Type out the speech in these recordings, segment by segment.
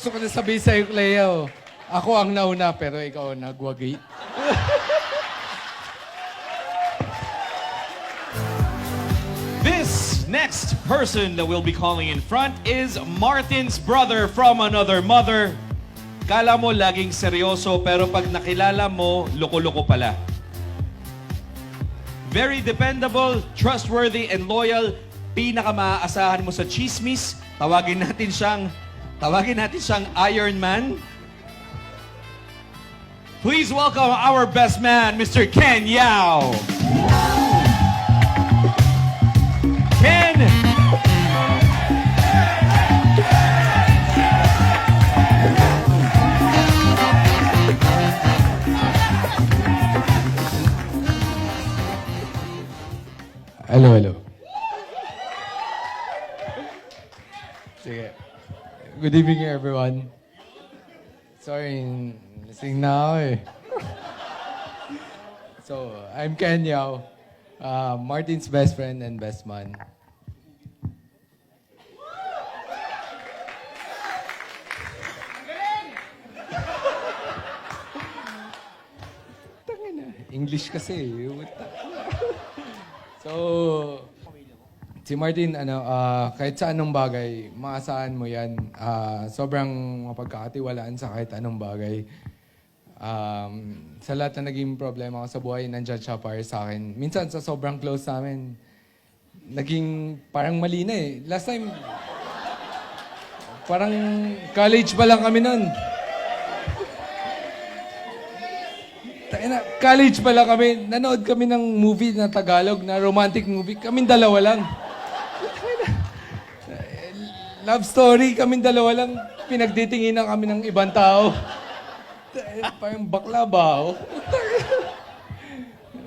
Gusto ko na sabihin sa'yo, Cleo. Ako ang nauna, pero ikaw ang nagwagi. This next person that we'll be calling in front is Martin's brother from another mother. Kala mo laging seryoso pero pag nakilala mo, loko-loko pala. Very dependable, trustworthy, and loyal. Pinaka-maaasahan mo sa chismis. Tawagin natin siyang, tawagin natin siyang Iron Man. Please welcome our best man, Mr. Ken Yao. Ken! Hello, hello. Good evening, everyone. Sorry, lasing na eh. So, I'm Ken Yao, uh, Martin's best friend and best man. English kasi. eh. So, si Martin, ano, ah, kahit sa anong bagay, maasahan mo yan. Ah, sobrang mapagkakatiwalaan sa kahit anong bagay. Um, sa lahat na naging problema ko sa buhay, nandyan siya para sa akin. Minsan sa sobrang close namin, naging parang mali na eh. Last time, parang college pa lang kami nun. Taina, college pala kami. Nanood kami ng movie na Tagalog, na romantic movie. Kaming dalawa lang. Love story, kaming dalawa lang. Pinagtitinginan kami ng ibang tao. Taina, Parang bakla ba?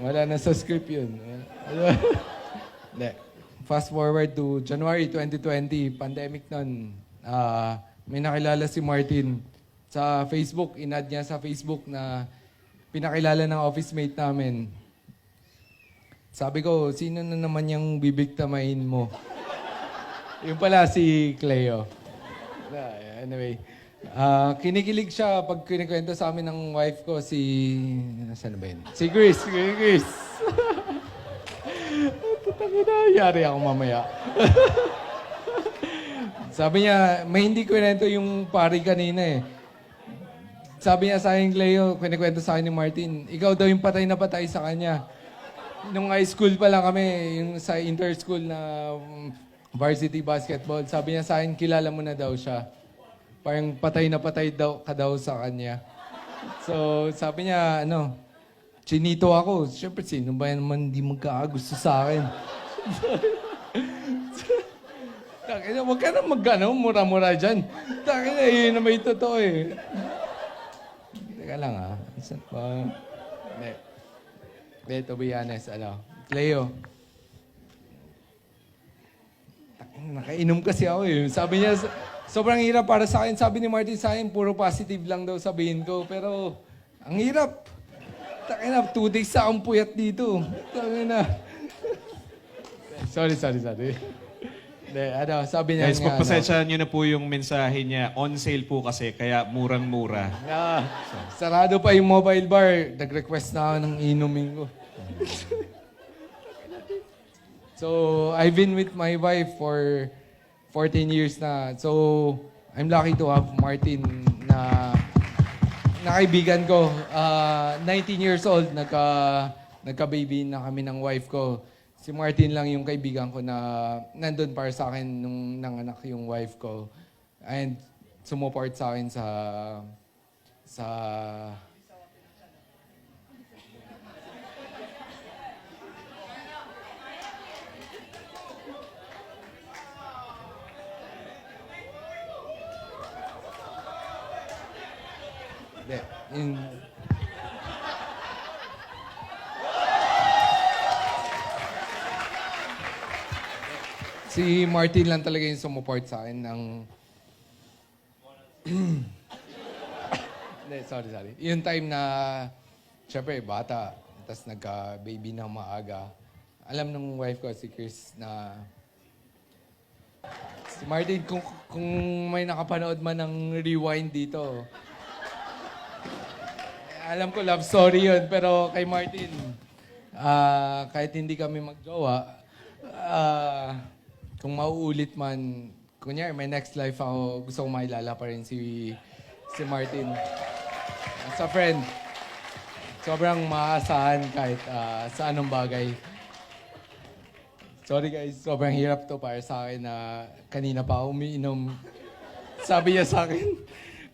Wala na sa script yun. Hindi. Fast forward to January 2020, pandemic nun. Ah, may nakilala si Martin sa Facebook. Inad niya sa Facebook na pinakilala ng office mate namin. Sabi ko, sino na naman yung bibiktamain mo? Yung pala si Cleo. Anyway, ah, kinikilig siya pag kinikwento sa amin ng wife ko, si... Nasaan na ba yun? Si Chris. Si Chris. Putang ina, yari ako mamaya. Sabi niya, may hindi kwento yung pari kanina eh. Sabi niya sa akin, Cleo, kinikwento sa akin ni Martin, ikaw daw yung patay na patay sa kanya. Nung high school pa lang kami, yung sa inter-school na varsity basketball, sabi niya sa akin, kilala mo na daw siya. Parang patay na patay daw ka daw sa kanya. So, sabi niya, ano, chinito ako. Siyempre, sino ba naman hindi magkakagusto sa akin? Takina, huwag ka na mag, ano, mura-mura dyan. Takina, yun na may totoo eh. Teka lang ah. Saan pa? Hindi, to be honest, ano. Cleo. Nakainom kasi ako eh. Sabi niya, so- sobrang hirap para sa akin. Sabi ni Martin sa akin, puro positive lang daw sabihin ko. Pero, ang hirap. Takina, two days sa akong puyat dito. Takina. sorry, sorry, sorry. Hindi, ano, sabi niya Guys, nga, ano, pagpasensyahan nyo na po yung mensahe niya. On sale po kasi, kaya murang-mura. Ah, sarado pa yung mobile bar. Nag-request na ako ng inumin ko. So, I've been with my wife for 14 years na. So, I'm lucky to have Martin na na kaibigan ko. Ah, 19 years old, nagka, nagka-baby na kami ng wife ko. Si Martin lang yung kaibigan ko na nandun para sa akin nung nanganak yung wife ko. And sumuport sa akin sa sa In, Si Martin lang talaga yung sumuport sa akin ng... Hindi, sorry, sorry. Yung time na, syempre, bata, tapos nagka-baby na maaga. Alam nung wife ko, si Chris, na Si Martin, kung, kung may nakapanood man ng rewind dito, alam ko love story yun, pero kay Martin, ah, kahit hindi kami magjowa, ah, kung mauulit man, kunyari may next life ako, gusto kong mailala pa rin si, si Martin. As a friend, sobrang maaasahan kahit ah, sa anong bagay. Sorry guys, sobrang hirap to para sa akin na kanina pa umiinom. Sabi niya sa akin,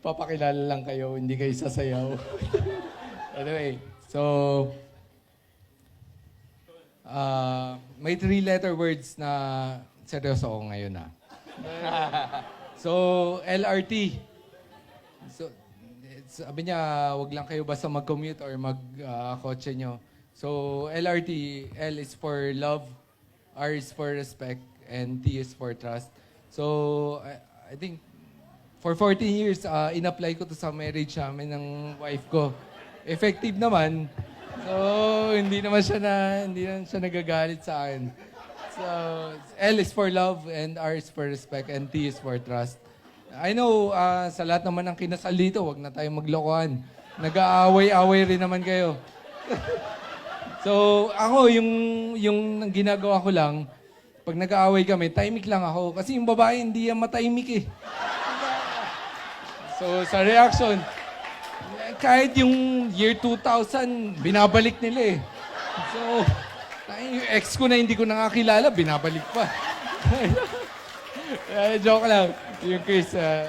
papakilala lang kayo, hindi kayo sasayaw. anyway, so, ah may three-letter words na seryoso ako ngayon na. so, LRT. So, sabi niya, wag lang kayo basta mag-commute or mag-kotse nyo. So, LRT, L is for love, R is for respect, and T is for trust. So, I, I think, for 14 years, uh, in-apply ko to sa marriage namin ng wife ko. Effective naman. So, hindi naman siya na, hindi naman siya nagagalit sa akin. So, L is for love, and R is for respect, and T is for trust. I know, ah, sa lahat naman ng kinasal dito, wag na tayong maglokohan. Nag-aaway-away rin naman kayo. so, ako, yung, yung ginagawa ko lang, pag nag-aaway kami, timing lang ako. Kasi yung babae, hindi yan matahimik eh. So, sa reaction, kahit yung year 2000, binabalik nila eh. So, yung ex ko na hindi ko nakakilala, binabalik pa. Eh, joke lang. Yung Chris, ah,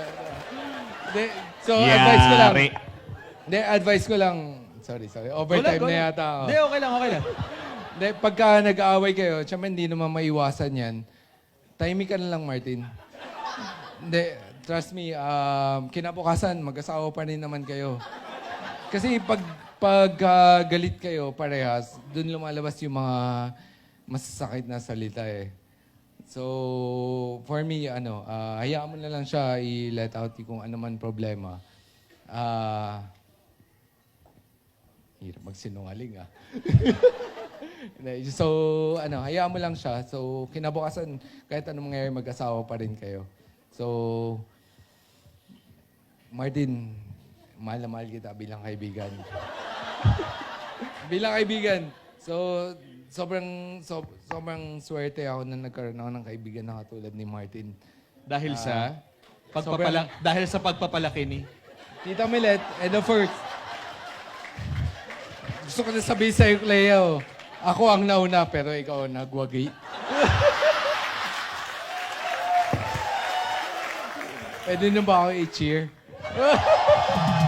Hindi, so, advice ko lang. Hindi, advice ko lang. Sorry, sorry. Overtime na yata ako. Hindi, okay lang, okay lang. Hindi, pagka nag-aaway kayo, syempre hindi naman maiwasan yan. Timing ka na lang, Martin. Hindi, trust me, um, kinabukasan, mag-asawa pa rin naman kayo. Kasi pag, pag ah, galit kayo parehas, dun lumalabas yung mga masasakit na salita eh. So, for me, ano, ah, hayaan mo na lang siya i-let out kung ano man problema. Ah, hirap magsinungaling ah. Hindi, so, ano, hayaan mo lang siya. So, kinabukasan, kahit anong mangyayari, mag-asawa pa rin kayo. So, Martin, mahal na mahal kita bilang kaibigan. bilang kaibigan. So, sobrang, so, sobrang swerte ako na nagkaroon ako ng kaibigan na katulad ni Martin. Dahil sa Ah. pagpapala dahil sa pagpapalaki ni Tita Milet, and the first, gusto ko na sabihin sa'yo, Cleo, ako ang nauna, pero ikaw ang nagwagi. Pwede na ba ako i-cheer?